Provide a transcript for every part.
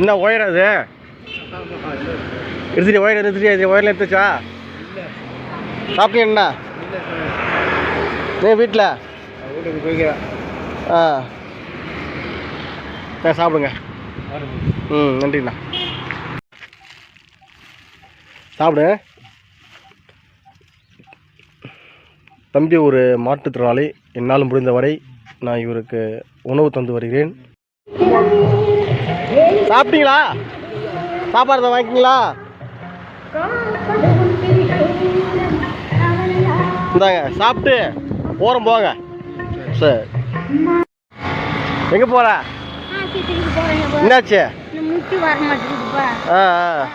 என்ன ஒயர் அது? எடுத்துட்டு ஒயர் எடுத்துட்டு ஒயரில் எடுத்துச்சா? சாப்பிட்டீங்க என்ன? நீ வீட்டில் வீட்டுக்கு போய்க்கிறேன் ஆ. சரி சாப்பிடுங்க. ம் நன்றிண்ணா. சாப்பிடு. தம்பி ஒரு மாற்றுத்திறனாளி. என்னால் முடிந்தவரை நான் இவருக்கு உணவு தந்து வருகிறேன். சாப்பிட்டீங்களா? சாப்பாடு தான் வாங்கிக்கிங்களா இந்தாங்க சாப்பிட்டு ஓரம் போங்க. சரி. எங்கே போகிற என்னாச்சு? ஆ ஆ.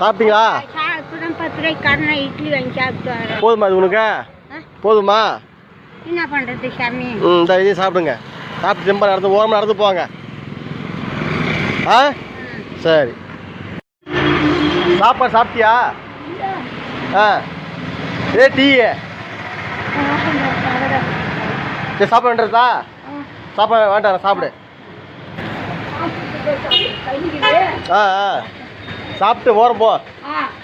சாப்பிட்டீங்களா? போதுமா இது உனக்கு? போதுமா? என்ன பண்றது சாமி? ம் இந்த இதையும் சாப்பிடுங்க. சாப்பிட்டு திரும்ப நடந்து ஓரமாக நடந்து போங்க. ஆ? சரி. சாப்பாடு சாப்பிட்டியா? ஆ. ஏ டீ சரி சாப்பாடுன்றதா சாப்பாடு வேண்டாம் சாப்பிடு. ஆ ஆ. சாப்பிட்டு ஓரம் போ.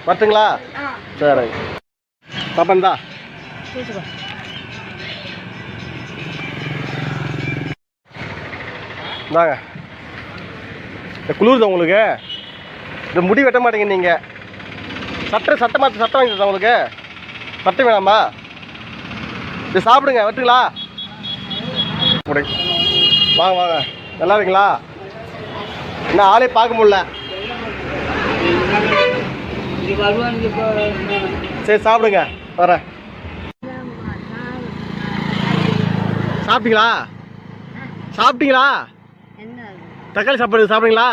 வரட்டுங்களா? சரி. சாப்பாடு தான் இந்தாங்க. இந்த குளிருதா உங்களுக்கு? இந்த முடி வெட்ட மாட்டேங்க நீங்கள் சட்டை சட்டை மாற்ற சட்டை வாங்கி உங்களுக்கு? சட்டை வேணாமா? இது சாப்பிடுங்க வெட்டுங்களா வாங்க வாங்க. நல்லா இருக்கீங்களா? என்ன ஆளே பார்க்க முடியல. சரி சாப்பிடுங்க. வரேன். சாப்பிட்டீங்களா? சாப்பிட்டீங்களா? தக்காளி சாப்பாடு சாப்பிடுங்களா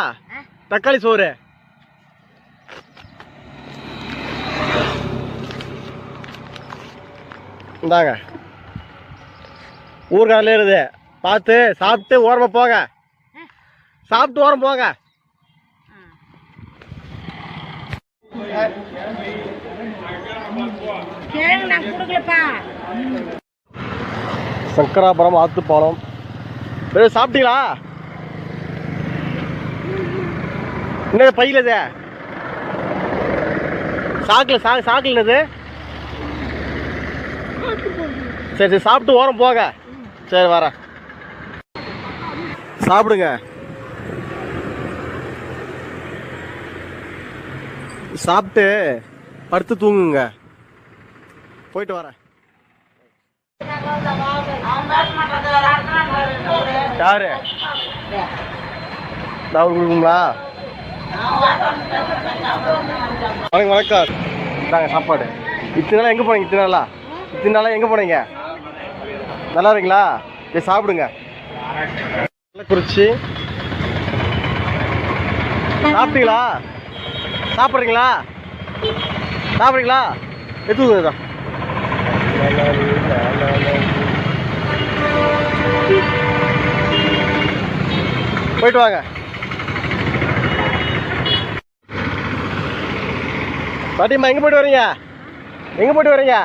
தக்காளி சோறு. இந்தாங்க. ஊர்காரில் இருக்குது. பார்த்து சாப்பிட்டு ஓரமாக போங்க. சாப்பிட்டு ஓரம் போங்க. சங்கராபுரம் ஆத்துப்பாலம். சாப்பிட்டீங்களா? என்ன பையில் இது? சாக்கில் சா சாக்கில் இது சரி சரி சாப்பிட்டு ஓரம் போக. சரி வரேன். சாப்பிடுங்க. சாப்பிட்டு படுத்து தூங்குங்க. போயிட்டு வரேன். யாரு? நான் கொடுக்குங்களா வணக்கம் வணக்கம். நாங்கள் சாப்பாடு. இத்தனை நாள் எங்கே போனீங்க? இத்தனை நாளா? இத்தனை நாளாக எங்கே போனீங்க? நல்லா இருக்கீங்களா? சரி சாப்பிடுங்க. குறிச்சி சாப்பிட்டீங்களா? சாப்பிட்றீங்களா? சாப்பிட்றீங்களா? எடுத்துக்கோங்க போயிட்டு வாங்க. பாட்டிம்மா எங்கே போயிட்டு வரீங்க? எங்கே போயிட்டு வரீங்க?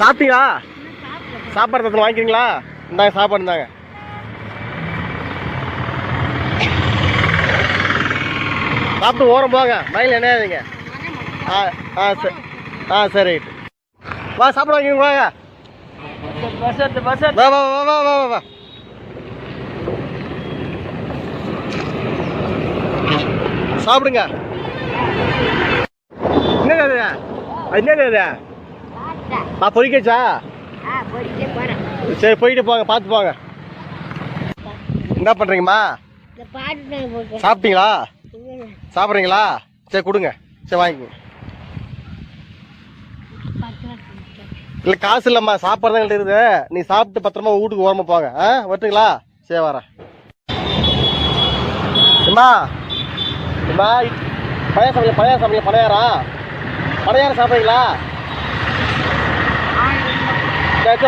சாப்பிட்டீங்களா? சாப்பாடு தத்து வாங்கிக்கிறீங்களா? இந்தாங்க சாப்பாடு இந்தாங்க. சாப்பிட்டு ஓரம் போங்க. மயில் என்ன ஆ ஆ சரி ஆ சரி. வா சாப்பிட வாங்கிங்க வாங்க. வா வா வா வா வா வா வா. சாப்பிடுங்க என்னது அது அது என்னது அது? ஆ பொறிக்கச்சா? சரி போயிட்டு போங்க பார்த்து போங்க. என்ன பண்ணுறீங்கம்மா சாப்பிட்டீங்களா? சாப்பிட்றீங்களா? சரி கொடுங்க. சரி வாங்கிக்கோங்க. இல்லை காசு இல்லைம்மா சாப்பாடு தான் இருக்குது. நீ சாப்பிட்டு பத்திரமா வீட்டுக்கு ஓரமாக போங்க. ஆ வரட்டுங்களா? சரி வரேன். அம்மா அம்மா பழைய சமையல் பழைய சமையல் பழையாரா பழையாரம் சாப்பிட்றீங்களா? சரி வச்சு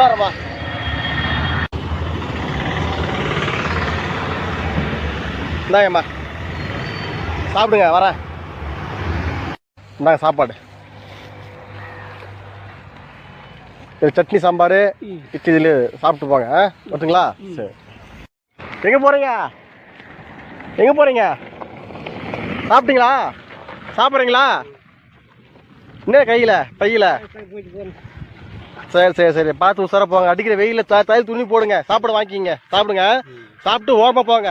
இந்தாங்கம்மா. சாப்பிடுங்க வரேன். இந்தாங்க சாப்பாடு. இது சட்னி சாம்பார் இட்லி இதில் சாப்பிட்டு போங்க ஓட்டுங்களா சரி. எங்கே போகிறீங்க எங்கே போகிறீங்க சாப்பிட்டீங்களா? சாப்பிட்றீங்களா? என்ன கையில் பையில். சரி சரி சரி. பார்த்து உசார போங்க. அடிக்கிற வெயிலில் த தயிர் துணி போடுங்க. சாப்பிட வாங்கிக்கிங்க. சாப்பிடுங்க. சாப்பிட்டு ஓரமாக போங்க.